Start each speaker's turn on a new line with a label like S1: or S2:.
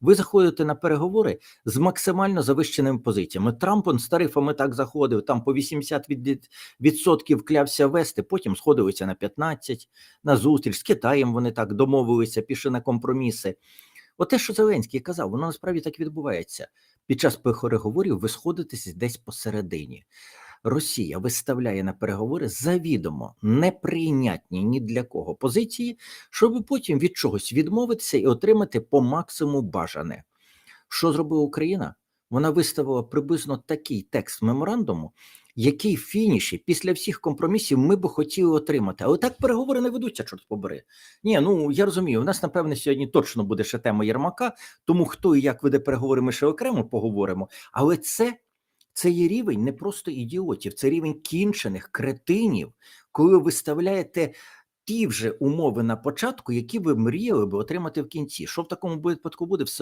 S1: Ви заходите на переговори з максимально завищеними позиціями. Трамп он з тарифами так заходив, там по 80 від- відсотків клявся вести, потім сходилися на 15, на зустріч з Китаєм. Вони так домовилися, пішли на компроміси. Оте, що Зеленський казав, воно насправді так відбувається. Під час переговорів ви сходитесь десь посередині. Росія виставляє на переговори завідомо неприйнятні ні для кого позиції, щоб потім від чогось відмовитися і отримати по максимуму бажане. Що зробила Україна? Вона виставила приблизно такий текст меморандуму, який в фініші після всіх компромісів ми б хотіли отримати. Але так переговори не ведуться, чорт побери. Ні, ну я розумію, у нас напевне сьогодні точно буде ще тема Єрмака, тому хто і як веде переговори, ми ще окремо поговоримо. Але це, це є рівень не просто ідіотів, це рівень кінчених кретинів, коли ви виставляєте ті вже умови на початку, які ви мріяли би отримати в кінці. Що в такому випадку буде? Все